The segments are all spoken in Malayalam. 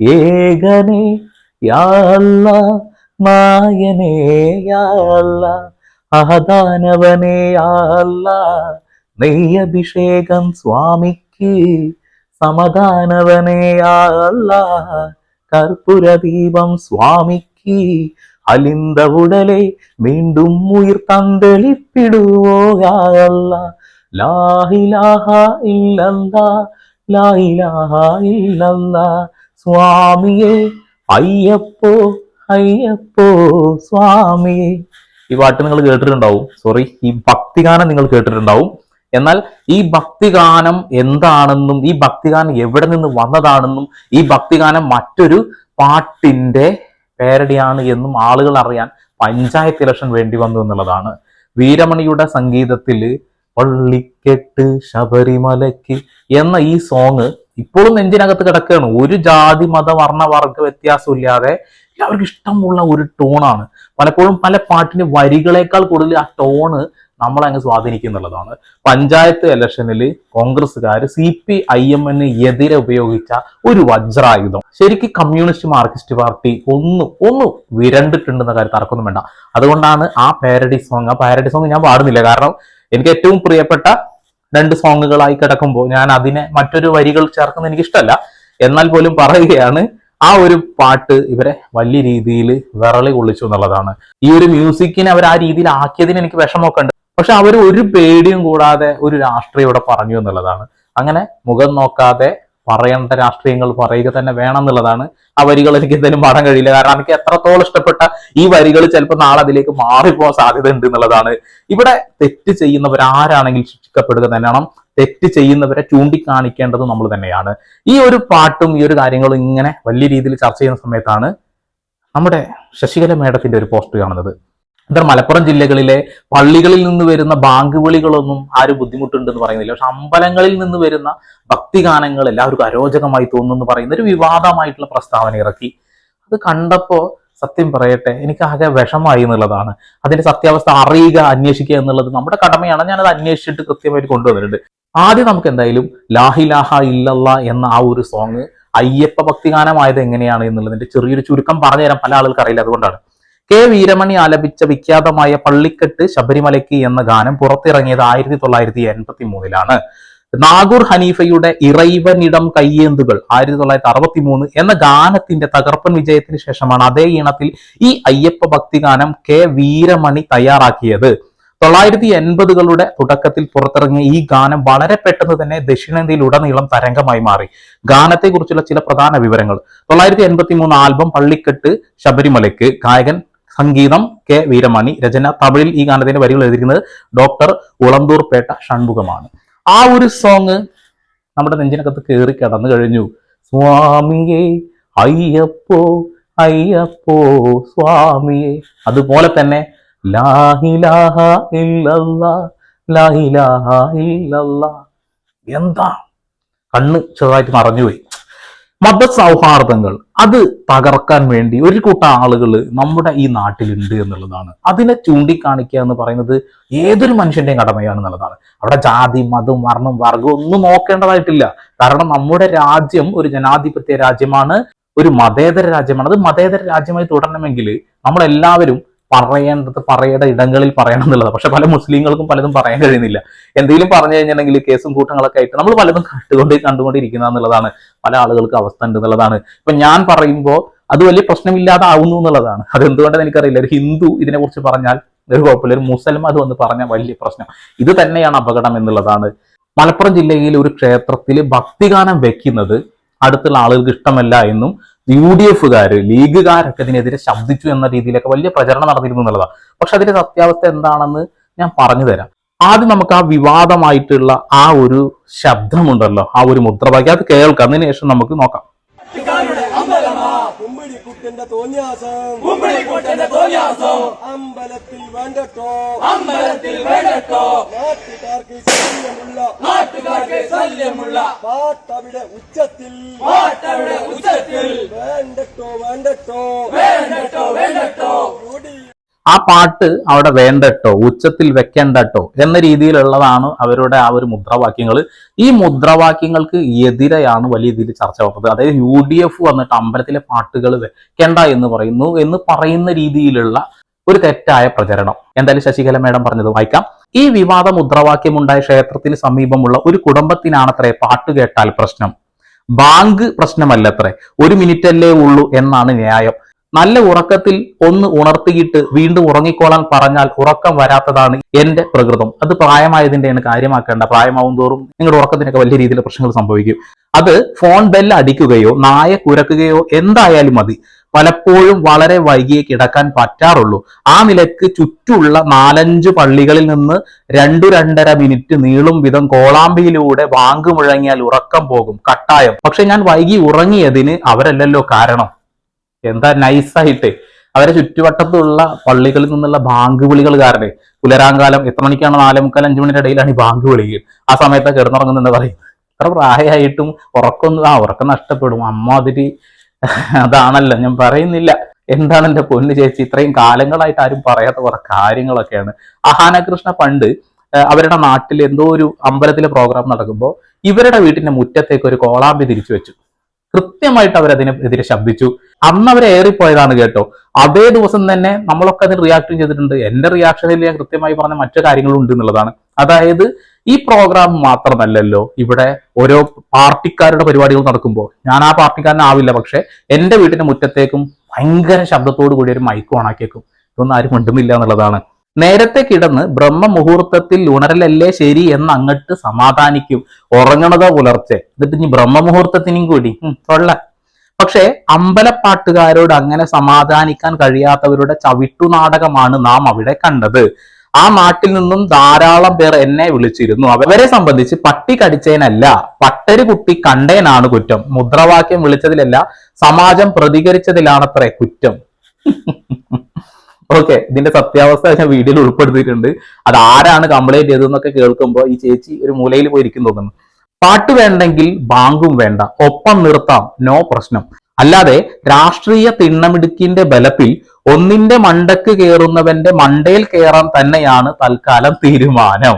ഏകനേ യാ അല്ലാ മായനേ യാ അല്ലാ അഹദാനവനേ യാ അല്ലാ നെയ്യഭിഷേകം സ്വാമിക്ക് സമദാനവനേ യാ അല്ലാ കർപ്പൂര ദീപം സ്വാമിക്ക് അലിന്ത ഉടലെ വീണ്ടും ഉയിർ തന്തളിപ്പിടുവോ യാ അല്ലാ ലാഹിലാഹ ഇല്ലല്ലാ ലായിലാഹ ഇല്ലല്ലാ സ്വാമിയെ അയ്യപ്പോ അയ്യപ്പോ സ്വാമിയെ ഈ പാട്ട് നിങ്ങൾ കേട്ടിട്ടുണ്ടാവും. സോറി ഈ ഭക്തിഗാനം നിങ്ങൾ കേട്ടിട്ടുണ്ടാവും. എന്നാൽ ഈ ഭക്തിഗാനം എന്താണെന്നും ഈ ഭക്തിഗാനം എവിടെ നിന്ന് വന്നതാണെന്നും ഈ ഭക്തിഗാനം മറ്റൊരു പാട്ടിന്റെ പേരടിയാണ് എന്നും ആളുകൾ അറിയാൻ പഞ്ചായത്ത് ഇലക്ഷൻ വേണ്ടി വന്നു എന്നുള്ളതാണ്. വീരമണിയുടെ സംഗീതത്തിൽ പള്ളിക്കെട്ട് ശബരിമലയ്ക്ക് എന്ന ഈ സോങ് ഇപ്പോഴും നെഞ്ചിനകത്ത് കിടക്കുകയാണ്. ഒരു ജാതി മത വർണ വർഗ വ്യത്യാസമില്ലാതെ എല്ലാവർക്കും ഇഷ്ടമുള്ള ഒരു ടോണാണ് പലപ്പോഴും പല പാട്ടിന് വരികളേക്കാൾ കൂടുതൽ ആ ടോണ് നമ്മളെ അങ്ങ് സ്വാധീനിക്കുന്നുള്ളതാണ്. പഞ്ചായത്ത് ഇലക്ഷനിൽ കോൺഗ്രസ്സുകാർ സി പി ഐ എമ്മിന് എതിരെ ഉപയോഗിച്ച ഒരു വജ്രായുധം. ശരിക്കും കമ്മ്യൂണിസ്റ്റ് മാർക്സിസ്റ്റ് പാർട്ടി ഒന്ന് ഒന്ന് വിരണ്ടിട്ടുണ്ടെന്ന കാര്യം തർക്കമൊന്നും വേണ്ട. അതുകൊണ്ടാണ് ആ പാരഡി സോങ് ആ പാരഡി സോങ് ഞാൻ പാടുന്നില്ല. കാരണം എനിക്ക് ഏറ്റവും പ്രിയപ്പെട്ട രണ്ട് സോങ്ങുകളായി കിടക്കുമ്പോൾ ഞാൻ അതിനെ മറ്റൊരു വരികൾ ചേർക്കുന്നത് എനിക്ക് ഇഷ്ടമല്ല എന്നാൽ പോലും പറയുകയാണ് ആ ഒരു പാട്ട് ഇവരെ വലിയ രീതിയിൽ വിറളി കൊള്ളിച്ചു എന്നുള്ളതാണ്. ഈ ഒരു മ്യൂസിക്കിനെ അവർ ആ രീതിയിൽ ആക്കിയതിന് എനിക്ക് വിഷമമൊക്കെ ഉണ്ട് പക്ഷെ അവർ ഒരു പേടിയും കൂടാതെ ഒരു രാഷ്ട്രീയം ഇവിടെ പറഞ്ഞു എന്നുള്ളതാണ്. അങ്ങനെ മുഖം നോക്കാതെ പറയേണ്ട രാഷ്ട്രീയങ്ങൾ പറയുക തന്നെ വേണം എന്നുള്ളതാണ് ആ വരികൾ എനിക്ക് എന്തായാലും പാടാൻ കഴിയില്ല. കാരണം എനിക്ക് എത്രത്തോളം ഇഷ്ടപ്പെട്ട ഈ വരികൾ ചിലപ്പോൾ നാളെ അതിലേക്ക് മാറിപ്പോകാൻ സാധ്യത ഉണ്ട് എന്നുള്ളതാണ്. ഇവിടെ തെറ്റ് ചെയ്യുന്നവർ ആരാണെങ്കിലും ശിക്ഷിക്കപ്പെടുക തന്നെയാണ്. തെറ്റ് ചെയ്യുന്നവരെ ചൂണ്ടിക്കാണിക്കേണ്ടത് നമ്മൾ തന്നെയാണ്. ഈ ഒരു പാട്ടും ഈ ഒരു കാര്യങ്ങളും ഇങ്ങനെ വലിയ രീതിയിൽ ചർച്ച ചെയ്യുന്ന സമയത്താണ് നമ്മുടെ ശശികല മേഡത്തിന്റെ ഒരു പോസ്റ്റ് കാണുന്നത്. എന്താ മലപ്പുറം ജില്ലകളിലെ പള്ളികളിൽ നിന്ന് വരുന്ന ബാങ്ക് വിളികളൊന്നും ആരും ബുദ്ധിമുട്ടുണ്ടെന്ന് പറയുന്നില്ല. പക്ഷെ അമ്പലങ്ങളിൽ നിന്ന് വരുന്ന ഭക്തിഗാനങ്ങൾ എല്ലാവർക്കും അരോചകമായി തോന്നുന്നു എന്ന് പറയുന്ന ഒരു വിവാദമായിട്ടുള്ള പ്രസ്താവന ഇറക്കി. അത് കണ്ടപ്പോ സത്യം പറയട്ടെ എനിക്ക് ആകെ വിഷമായി എന്നുള്ളതാണ്. അതിന്റെ സത്യാവസ്ഥ അറിയുക അന്വേഷിക്കുക എന്നുള്ളത് നമ്മുടെ കടമയാണ്. ഞാനത് അന്വേഷിച്ചിട്ട് കൃത്യമായിട്ട് കൊണ്ടുവന്നിട്ടുണ്ട്. ആദ്യം നമുക്ക് എന്തായാലും ലാഹിലാഹ ഇല്ലല്ല എന്ന ആ ഒരു സോങ് അയ്യപ്പ ഭക്തിഗാനമായത് എങ്ങനെയാണ് എന്നുള്ളതിന്റെ ചെറിയൊരു ചുരുക്കം പറഞ്ഞു പറഞ്ഞുതരാൻ പല ആളുകൾക്ക് അറിയില്ല അതുകൊണ്ടാണ്. കെ വീരമണി ആലപിച്ച വിഖ്യാതമായ പള്ളിക്കെട്ട് ശബരിമലയ്ക്ക് എന്ന ഗാനം പുറത്തിറങ്ങിയത് ആയിരത്തി തൊള്ളായിരത്തി എൺപത്തി മൂന്നിലാണ് നാഗൂർ ഹനീഫയുടെ ഇറൈവനിടം കയ്യേന്തുകൾ ആയിരത്തി തൊള്ളായിരത്തി അറുപത്തി മൂന്ന് എന്ന ഗാനത്തിന്റെ തകർപ്പൻ വിജയത്തിന് ശേഷമാണ് അതേ ഈണത്തിൽ ഈ അയ്യപ്പ ഭക്തിഗാനം കെ വീരമണി തയ്യാറാക്കിയത്. തൊള്ളായിരത്തി എൺപതുകളുടെ തുടക്കത്തിൽ പുറത്തിറങ്ങിയ ഈ ഗാനം വളരെ പെട്ടെന്ന് തന്നെ ദക്ഷിണേന്ത്യയിലുടനീളം തരംഗമായി മാറി. ഗാനത്തെക്കുറിച്ചുള്ള ചില പ്രധാന വിവരങ്ങൾ. തൊള്ളായിരത്തി എൺപത്തി മൂന്ന് ആൽബം പള്ളിക്കെട്ട് ശബരിമലയ്ക്ക് ഗായകൻ സംഗീതം കെ വീരമണി രചന തമിഴിൽ ഈ ഗാനത്തിന്റെ വരികൾ എഴുതിയിരിക്കുന്നത് ഡോക്ടർ ഉളന്തൂർപേട്ട ഷൺമുഖമാണ്. ആ ഒരു സോങ് നമ്മുടെ നെഞ്ചിനകത്ത് കയറി കടന്നു കഴിഞ്ഞു. സ്വാമിയെ അയ്യപ്പോ അയ്യപ്പോ സ്വാമിയെ. അതുപോലെ തന്നെ ലാഹിലാഹ ലാഹിലാഹ എന്താ? കണ്ണ് ചെറുതായിട്ട് മറഞ്ഞുപോയി. മതസൗഹാർദ്ദങ്ങൾ. അത് തകർക്കാൻ വേണ്ടി ഒരു കൂട്ടം ആളുകൾ നമ്മുടെ ഈ നാട്ടിലുണ്ട് എന്നുള്ളതാണ്. അതിനെ ചൂണ്ടിക്കാണിക്കുക എന്ന് പറയുന്നത് ഏതൊരു മനുഷ്യന്റെയും കടമയാണ് എന്നുള്ളതാണ്. അവിടെ ജാതി മതം വർണം വർഗം ഒന്നും നോക്കേണ്ടതായിട്ടില്ല. കാരണം നമ്മുടെ രാജ്യം ഒരു ജനാധിപത്യ രാജ്യമാണ് ഒരു മതേതര രാജ്യമാണ്. അത് മതേതര രാജ്യമായി തുടരണമെങ്കിൽ നമ്മളെല്ലാവരും പറയേണ്ടത് പറയേണ്ട ഇടങ്ങളിൽ പറയണം എന്നുള്ളത്. പക്ഷെ പല മുസ്ലിങ്ങൾക്കും പലതും പറയാൻ കഴിയുന്നില്ല. എന്തെങ്കിലും പറഞ്ഞു കഴിഞ്ഞിട്ടുണ്ടെങ്കിൽ കേസും കൂട്ടങ്ങളൊക്കെ ആയിട്ട് നമ്മൾ പലതും കണ്ടുകൊണ്ട് കണ്ടുകൊണ്ടിരിക്കുന്ന എന്നുള്ളതാണ്. പല ആളുകൾക്ക് അവസ്ഥ ഉണ്ട് എന്നുള്ളതാണ്. ഇപ്പൊ ഞാൻ പറയുമ്പോൾ അത് വലിയ പ്രശ്നമില്ലാതെ ആവുന്നു എന്നുള്ളതാണ്. അത് എന്തുകൊണ്ടെന്ന് എനിക്കറിയില്ല. ഒരു ഹിന്ദു ഇതിനെക്കുറിച്ച് പറഞ്ഞാൽ ഒരു കുഴപ്പമില്ല. ഒരു മുസൽമാൻ അത് വന്ന് പറഞ്ഞാൽ വലിയ പ്രശ്നം. ഇത് തന്നെയാണ് അപകടം എന്നുള്ളതാണ്. മലപ്പുറം ജില്ലയിൽ ഒരു ക്ഷേത്രത്തിൽ ഭക്തിഗാനം വെക്കുന്നത് അടുത്തുള്ള ആളുകൾക്ക് ഇഷ്ടമല്ല എന്നും യു ഡി എഫുകാർ ലീഗുകാരൊക്കെ ഇതിനെതിരെ ശബ്ദിച്ചു എന്ന രീതിയിലൊക്കെ വലിയ പ്രചരണം നടന്നിരുന്നു എന്നുള്ളതാണ്. പക്ഷെ അതിന്റെ സത്യാവസ്ഥ എന്താണെന്ന് ഞാൻ പറഞ്ഞു തരാം. ആദ്യം നമുക്ക് ആ വിവാദമായിട്ടുള്ള ആ ഒരു ശബ്ദമുണ്ടല്ലോ ആ ഒരു മുദ്രാവാക്യം. അത് കേൾക്കാം. അതിനുശേഷം നമുക്ക് നോക്കാം. കുമ്പിളിക്കുട്ടന്റെ തോന്യാസം. കുമ്പിളിക്കുട്ടന്റെ തോന്നിയാസം അമ്പലത്തിൽ വേണ്ടട്ടോ. അമ്പലത്തിൽ വേണ്ടട്ടോ. നാട്ടുകാർക്ക് ശല്യമുള്ള. നാട്ടുകാർക്ക് ശല്യമുള്ള. പാട്ടവിടെ ഉച്ചത്തിൽ. പാട്ടവിടെ ഉച്ചത്തിൽ. വേണ്ടട്ടോ വേണ്ടട്ടോ. വേണ്ടട്ടോ വേണ്ടട്ടോ. യു ആ പാട്ട് അവിടെ വേണ്ടട്ടോ ഉച്ചത്തിൽ വെക്കേണ്ടട്ടോ എന്ന രീതിയിലുള്ളതാണ് അവരുടെ ആ ഒരു മുദ്രാവാക്യങ്ങൾ ഈ മുദ്രാവാക്യങ്ങൾക്ക് എതിരെയാണ് വലിയ രീതിയിൽ ചർച്ച വന്നത്. അതായത് യു ഡി എഫ് വന്നിട്ട് അമ്പലത്തിലെ പാട്ടുകൾ വെക്കേണ്ട എന്ന് പറയുന്നു എന്ന് പറയുന്ന രീതിയിലുള്ള ഒരു തെറ്റായ പ്രചരണം. എന്തായാലും ശശികല മേഡം പറഞ്ഞത് വായിക്കാം. ഈ വിവാദ മുദ്രാവാക്യമുണ്ടായ ക്ഷേത്രത്തിന് സമീപമുള്ള ഒരു കുടുംബത്തിനാണത്രേ പാട്ട് കേട്ടാൽ പ്രശ്നം. ബാങ്ക് പ്രശ്നമല്ലത്രേ. ഒരു മിനിറ്റ് അല്ലേ ഉള്ളൂ എന്നാണ് ന്യായം. നല്ല ഉറക്കത്തിൽ ഒന്ന് ഉണർത്തിയിട്ട് വീണ്ടും ഉറങ്ങിക്കോളാൻ പറഞ്ഞാൽ ഉറക്കം വരാത്തതാണ് എന്റെ പ്രകൃതം. അത് പ്രായമായതിന്റെയാണ് കാര്യമാക്കേണ്ട. പ്രായമാവും തോറും നിങ്ങളുടെ ഉറക്കത്തിനൊക്കെ വലിയ രീതിയിൽ പ്രശ്നങ്ങൾ സംഭവിക്കും. അത് ഫോൺ ബെൽ അടിക്കുകയോ നായ കുരക്കുകയോ എന്തായാലും മതി. പലപ്പോഴും വളരെ വൈകിയെ കിടക്കാൻ പറ്റാറുള്ളൂ. ആ നിലയ്ക്ക് ചുറ്റുള്ള നാലഞ്ച് പള്ളികളിൽ നിന്ന് രണ്ടു രണ്ടര മിനിറ്റ് നീളും വിധം കോളാമ്പിയിലൂടെ ബാങ്ക് മുഴങ്ങിയാൽ ഉറക്കം പോകും. കട്ടായം. പക്ഷെ ഞാൻ വൈകി ഉറങ്ങിയതിന് അവരല്ലല്ലോ കാരണം. എന്താ നൈസായിട്ട് അവരെ ചുറ്റുവട്ടത്തുള്ള പള്ളികളിൽ നിന്നുള്ള ബാങ്ക് വിളികൾ കാരണം പുലരാങ്കാലം എത്ര മണിക്കാണ്? നാലേ മുക്കാൽ അഞ്ചു മണിയുടെ ഇടയിലാണ് ഈ ബാങ്ക് വിളികൾ ആ സമയത്ത് കിടന്നുറങ്ങുന്നെന്ന് പറയും. എത്ര പ്രായമായിട്ടും ഉറക്കൊന്നും ആ ഉറക്കം നഷ്ടപ്പെടും. അമ്മ അതിരി അതാണല്ലോ ഞാൻ പറയുന്നില്ല. എന്താണ് എന്റെ പൊന്ന് ചേച്ചി? ഇത്രയും കാലങ്ങളായിട്ട് ആരും പറയാത്ത കുറെ കാര്യങ്ങളൊക്കെയാണ്. അഹാനകൃഷ്ണ പണ്ട് അവരുടെ നാട്ടിൽ എന്തോ ഒരു അമ്പലത്തിലെ പ്രോഗ്രാം നടക്കുമ്പോൾ ഇവരുടെ വീട്ടിന്റെ മുറ്റത്തേക്ക് ഒരു കോളാമ്പി തിരിച്ചു വെച്ചു. കൃത്യമായിട്ട് അവരതിന് എതിരെ ശബ്ദിച്ചു. അന്ന് അവർ ഏറിപ്പോയതാണ് കേട്ടോ. അതേ ദിവസം തന്നെ നമ്മളൊക്കെ അതിന് റിയാക്ട് ചെയ്തിട്ടുണ്ട്. എന്റെ റിയാക്ഷനിൽ ഞാൻ കൃത്യമായി പറഞ്ഞ മറ്റു കാര്യങ്ങളും ഉണ്ട് എന്നുള്ളതാണ്. അതായത് ഈ പ്രോഗ്രാം മാത്രമല്ലല്ലോ ഇവിടെ ഓരോ പാർട്ടിക്കാരുടെ പരിപാടികൾ നടക്കുമ്പോൾ. ഞാൻ ആ പാർട്ടിക്കാരനാവില്ല പക്ഷെ എന്റെ വീട്ടിന്റെ മുറ്റത്തേക്കും ഭയങ്കര ശബ്ദത്തോടു കൂടി ഒരു മൈക്ക് ഓണാക്കിയേക്കും ഇതൊന്നും ആരും മിണ്ടുന്നില്ല എന്നുള്ളതാണ്. നേരത്തെ കിടന്ന് ബ്രഹ്മ മുഹൂർത്തത്തിൽ ഉണരലല്ലേ ശരി എന്ന് അങ്ങട്ട് സമാധാനിക്കും. ഉറങ്ങണതോ പുലർച്ചെ. എന്നിട്ട് ഇനി ബ്രഹ്മമുഹൂർത്തത്തിനും കൂടി. ഉം, കൊള്ള. പക്ഷേ അമ്പലപ്പാട്ടുകാരോട് അങ്ങനെ സമാധാനിക്കാൻ കഴിയാത്തവരുടെ ചവിട്ടു ചവിട്ടുനാടകമാണ് നാം അവിടെ കണ്ടത്. ആ നാട്ടിൽ നിന്നും ധാരാളം പേർ എന്നെ വിളിച്ചിരുന്നു. അവരെ സംബന്ധിച്ച് പട്ടി കടിച്ചേനല്ല പട്ടര് കുട്ടി കണ്ടേനാണ് കുറ്റം. മുദ്രാവാക്യം വിളിച്ചതിലല്ല സമാജം പ്രതികരിച്ചതിലാണത്രേ കുറ്റം. ഓക്കെ ഇതിന്റെ സത്യാവസ്ഥ ഞാൻ വീഡിയോയിൽ ഉൾപ്പെടുത്തിയിട്ടുണ്ട്. അത് ആരാണ് കംപ്ലൈന്റ് ചെയ്തതെന്നൊക്കെ കേൾക്കുമ്പോൾ ഈ ചേച്ചി ഒരു മൂലയിൽ പോയിരിക്കും തോന്നുന്നു. പാട്ട് വേണ്ടെങ്കിൽ ബാങ്കും വേണ്ട ഒപ്പം നിർത്താം നോ പ്രശ്നം. അല്ലാതെ രാഷ്ട്രീയ തിണ്ണമിടുക്കിന്റെ ബലത്തിൽ ഒന്നിന്റെ മണ്ടക്ക് കയറുന്നവന്റെ മണ്ടയിൽ കയറാൻ തന്നെയാണ് തൽക്കാലം തീരുമാനം.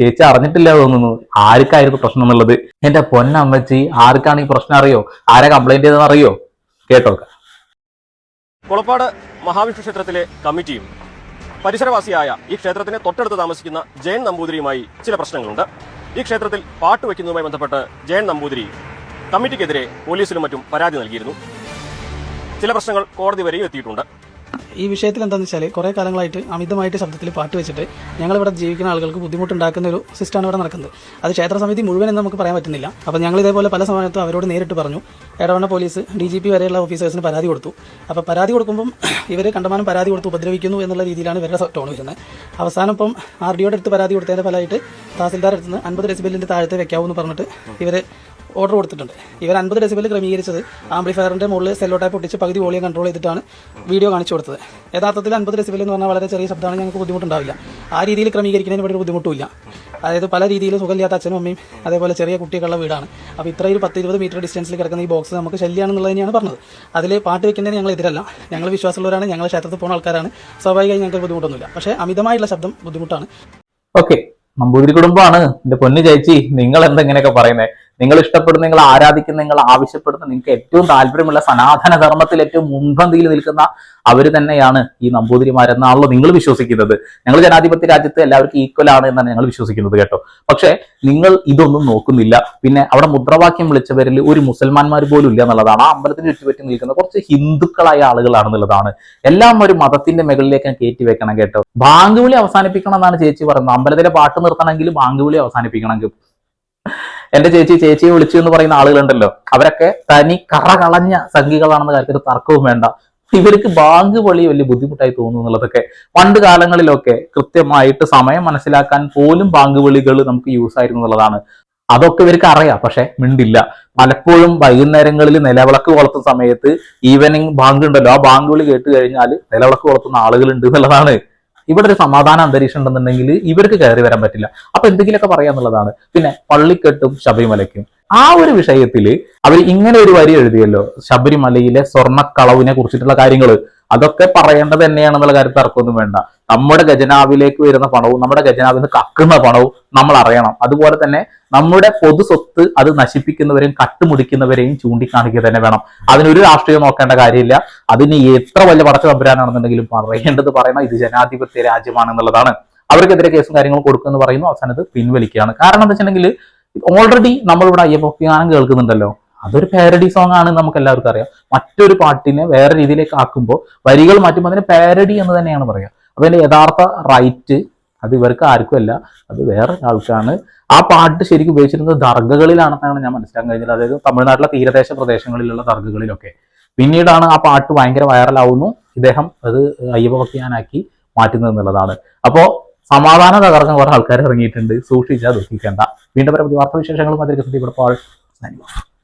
ചേച്ചി അറിഞ്ഞിട്ടില്ല തോന്നുന്നു ആർക്കായിരുന്നു പ്രശ്നം എന്നുള്ളത് എന്റെ പൊന്നമ്മച്ചി ആർക്കാണ് ഈ പ്രശ്നം അറിയോ? ആരെ കംപ്ലൈന്റ് ചെയ്തെന്ന് അറിയോ? കേട്ടോ കുളപ്പാട് മഹാവിഷ്ണു ക്ഷേത്രത്തിലെ കമ്മിറ്റിയും പരിസരവാസിയായ ഈ ക്ഷേത്രത്തിന് തൊട്ടടുത്ത് താമസിക്കുന്ന ജയൻ നമ്പൂതിരിയുമായി ചില പ്രശ്നങ്ങളുണ്ട്. ഈ ക്ഷേത്രത്തിൽ പാട്ട് വയ്ക്കുന്നതുമായി ബന്ധപ്പെട്ട് ജയൻ നമ്പൂതിരി കമ്മിറ്റിക്കെതിരെ പോലീസിലും മറ്റും പരാതി നൽകിയിരുന്നു. ചില പ്രശ്നങ്ങൾ കോടതി വരെയും എത്തിയിട്ടുണ്ട്. ഈ വിഷയത്തിൽ എന്താണെന്ന് വെച്ചാൽ കുറേ കാലങ്ങളായിട്ട് അമിതമായിട്ട് ശബ്ദത്തിൽ പാട്ട് വെച്ചിട്ട് ഞങ്ങളിവിടെ ജീവിക്കുന്ന ആളുകൾക്ക് ബുദ്ധിമുട്ടുണ്ടാക്കുന്ന ഒരു സിസ്റ്റമാണ് ഇവിടെ നടക്കുന്നത്. അത് ക്ഷേത്ര സമിതി മുഴുവൻ എന്ന് നമുക്ക് പറയാൻ പറ്റുന്നില്ല. അപ്പോൾ ഞങ്ങൾ ഇതേപോലെ പല സമയത്തും അവരോട് നേരിട്ട് പറഞ്ഞു. Edavanna police D G P വരെയുള്ള ഓഫീസേഴ്സിന് പരാതി കൊടുത്തു. അപ്പോൾ പരാതി കൊടുക്കുമ്പം ഇവർ കണ്ടമാനം പരാതി കൊടുത്ത് ഉപദ്രവിക്കുന്നു എന്നുള്ള രീതിയിലാണ് ഇവരുടെ ടോൺ വരുന്നത്. അവസാനം ഇപ്പം ആർ ഡിയോടെ അടുത്ത് പരാതി കൊടുത്തതിന്റെ ഫലമായിട്ട് തഹസിൽദാർ അടുത്ത് നിന്ന് അൻപത് ഡെസിബലിന്റെ താഴത്തെ വെക്കാവൂ എന്ന് പറഞ്ഞിട്ട് ഇവർ ഓർഡർ കൊടുത്തിട്ടുണ്ട്. ഇവർ അൻപത് ഡെസിബിൾ ക്രമീകരിച്ചത് ആംപ്ലിഫയറിന്റെ മുകളിൽ സെല്ലോ പൊട്ടിച്ച് ഒട്ടിച്ച് പകുതി വോളിയം കൺട്രോൾ ചെയ്തിട്ടാണ് വീഡിയോ കാണിച്ചു കൊടുത്തത്. യഥാർത്ഥത്തിൽ അൻപത് ഡെസിബിൾ എന്ന് പറഞ്ഞാൽ വളരെ ചെറിയ ശബ്ദമാണ് ഞങ്ങൾക്ക് ബുദ്ധിമുട്ടുണ്ടാവില്ല. ആ രീതിയിൽ ക്രമീകരിക്കുന്നതിന് വേണ്ടി ഒരു ബുദ്ധിമുട്ടുമില്ല. അതായത് പല രീതിയിൽ സുഖമില്ലാത്ത അച്ഛനും അമ്മയും അതേപോലെ ചെറിയ കുട്ടികളുടെ വീടാണ്. അപ്പോൾ ഇത്ര ഒരു പത്ത് ഇരുപത് മീറ്റർ ഡിസ്റ്റൻസിൽ കിടക്കുന്ന ഈ ബോക്സ് നമുക്ക് ശല്യമാണെന്നുള്ളത് തന്നെയാണ് പറഞ്ഞത്. അതിൽ പാട്ട് വെക്കുന്നതിന് ഞങ്ങൾ എതിരല്ല. ഞങ്ങൾ വിശ്വാസമുള്ളവരാണ് ഞങ്ങൾ ക്ഷേത്രത്തിൽ പോകുന്ന ആൾക്കാരാണ്. സ്വാഭാവികമായി ഞങ്ങൾക്ക് ബുദ്ധിമുട്ടൊന്നുമില്ല. പക്ഷേ അമിതമായിട്ടുള്ള ശബ്ദം ബുദ്ധിമുട്ടാണ്. ഓക്കെ. നമ്പൂതിരി കുടുംബമാണ്. എന്റെ പൊന്നു ചേച്ചി നിങ്ങൾ എന്തെങ്ങനെയൊക്കെ പറയുന്നത് നിങ്ങൾ ഇഷ്ടപ്പെടുന്ന നിങ്ങൾ ആരാധിക്കുന്ന നിങ്ങൾ ആവശ്യപ്പെടുന്ന നിങ്ങൾക്ക് ഏറ്റവും താല്പര്യമുള്ള സനാതന ധർമ്മത്തിൽ ഏറ്റവും മുൻപന്തിയിൽ നിൽക്കുന്ന അവർ തന്നെയാണ് ഈ നമ്പൂതിരിമാരെന്നാണല്ലോ നിങ്ങൾ വിശ്വസിക്കുന്നത്. ഞങ്ങൾ ജനാധിപത്യ രാജ്യത്ത് എല്ലാവർക്കും ഈക്വൽ ആണ് എന്നാണ് ഞങ്ങൾ വിശ്വസിക്കുന്നത് കേട്ടോ. പക്ഷേ നിങ്ങൾ ഇതൊന്നും നോക്കുന്നില്ല. പിന്നെ അവിടെ മുദ്രാവാക്യം വിളിച്ചവരിൽ ഒരു മുസൽമാന്മാർ പോലും ഇല്ല എന്നുള്ളതാണ്. ആ അമ്പലത്തിന് ചുറ്റുപറ്റി നിൽക്കുന്ന കുറച്ച് ഹിന്ദുക്കളായ ആളുകളാണെന്നുള്ളതാണ്. എല്ലാം ഒരു മതത്തിന്റെ മുകളിലേക്ക് കയറ്റി വെക്കണം കേട്ടോ. ബാങ്ക് വിളി അവസാനിപ്പിക്കണം എന്നാണ് ചേച്ചി പറയുന്നത്. അമ്പലത്തിലെ പാട്ട് നിർത്തണമെങ്കിൽ ബാങ്ക് വിളി അവസാനിപ്പിക്കണമെങ്കിൽ എന്റെ ചേച്ചി ചേച്ചിയെ വിളിച്ചു എന്ന് പറയുന്ന ആളുകളുണ്ടല്ലോ. അവരൊക്കെ തനി കറ കളഞ്ഞ സംഘികളാണെന്ന കാര്യത്തിൽ തർക്കവും വേണ്ട. ഇവർക്ക് ബാങ്ക് വഴി വലിയ ബുദ്ധിമുട്ടായി തോന്നുന്നു എന്നുള്ളതൊക്കെ പണ്ട് കാലങ്ങളിലൊക്കെ കൃത്യമായിട്ട് സമയം മനസ്സിലാക്കാൻ പോലും ബാങ്ക് വിളികൾ നമുക്ക് യൂസ് ആയിരുന്നു എന്നുള്ളതാണ്. അതൊക്കെ ഇവർക്ക് അറിയാം പക്ഷെ മിണ്ടില്ല. പലപ്പോഴും വൈകുന്നേരങ്ങളിൽ നിലവിളക്ക് കൊളുത്തുന്ന സമയത്ത് ഈവനിങ് ബാങ്ക് ഉണ്ടല്ലോ ആ ബാങ്ക് വിളി കേട്ട് കഴിഞ്ഞാൽ നിലവിളക്ക് കൊളുത്തുന്ന ആളുകളുണ്ട് എന്നുള്ളതാണ്. ഇവിടെ ഒരു സമാധാന അന്തരീക്ഷം ഉണ്ടെന്നുണ്ടെങ്കിൽ ഇവർക്ക് കയറി വരാൻ പറ്റില്ല. അപ്പൊ എന്തെങ്കിലുമൊക്കെ പറയാന്നുള്ളതാണ്. പിന്നെ പള്ളിക്കെട്ടും ശബരിമലയ്ക്കും. ആ ഒരു വിഷയത്തിൽ അവർ ഇങ്ങനെ ഒരു വരി എഴുതിയല്ലോ. ശബരിമലയിലെ സ്വർണക്കളവിനെ കുറിച്ചിട്ടുള്ള കാര്യങ്ങൾ അതൊക്കെ പറയേണ്ടത് തന്നെയാണെന്നുള്ള കാര്യത്തിൽ തർക്കമൊന്നും വേണ്ട. നമ്മുടെ ഖജനാവിലേക്ക് വരുന്ന പണവും നമ്മുടെ ഖജനാവിൽ നിന്ന് കക്കുന്ന പണവും നമ്മൾ അറിയണം. അതുപോലെ തന്നെ നമ്മുടെ പൊതു സ്വത്ത് അത് നശിപ്പിക്കുന്നവരെയും കട്ടുമുടിക്കുന്നവരെയും ചൂണ്ടിക്കാണിക്കുക തന്നെ വേണം. അതിനൊരു രാഷ്ട്രീയം നോക്കേണ്ട കാര്യമില്ല. അതിന് എത്ര വലിയ പടച്ച തമ്പുരാനാണെന്നുണ്ടെങ്കിലും പറയേണ്ടത് പറയണം. ഇത് ജനാധിപത്യ രാജ്യമാണെന്നുള്ളതാണ്. അവർക്കെതിരെ കേസും കാര്യങ്ങളും കൊടുക്കുമെന്ന് പറയുന്നു. അവസാനത്ത് പിൻവലിക്കുകയാണ്. കാരണം എന്താ വെച്ചിട്ടുണ്ടെങ്കിൽ ഓൾറെഡി നമ്മളിവിടെ അയ്യപ്പ ഗാനം കേൾക്കുന്നുണ്ടല്ലോ. അതൊരു പാരഡി സോങ് ആണ് നമുക്ക് എല്ലാവർക്കും അറിയാം. മറ്റൊരു പാട്ടിനെ വേറെ രീതിയിലേക്ക് ആക്കുമ്പോൾ വരികൾ മാറ്റുമ്പോൾ അതിന് പാരഡി എന്ന് തന്നെയാണ് പറയുക. അപ്പൊ അതിന്റെ യഥാർത്ഥ റൈറ്റ് അത് ഇവർക്ക് ആർക്കും അല്ല അത് വേറെ ആൾക്കാണ്. ആ പാട്ട് ശരിക്കും ഉപയോഗിച്ചിരുന്നത് ദർഗകളിലാണെന്നാണ് ഞാൻ മനസ്സിലാക്കാൻ കഴിഞ്ഞത്. അതായത് തമിഴ്നാട്ടിലെ തീരദേശ പ്രദേശങ്ങളിലുള്ള ദർഗകളിലൊക്കെ. പിന്നീടാണ് ആ പാട്ട് ഭയങ്കര വൈറലാവുന്നു ഇദ്ദേഹം അത് അയ്യപ്പഭക്തിയാനാക്കി മാറ്റുന്നത് എന്നുള്ളതാണ്. അപ്പോ സമാധാനം തകർക്കാൻ കുറെ ആൾക്കാർ ഇറങ്ങിയിട്ടുണ്ട്. സൂക്ഷിച്ചാൽ ദുഃഖിക്കേണ്ട. വീണ്ടും പരമാവധി വാർത്താ വിശേഷങ്ങളും അതിലേക്ക് ശ്രദ്ധിക്കപ്പെടുമ്പോൾ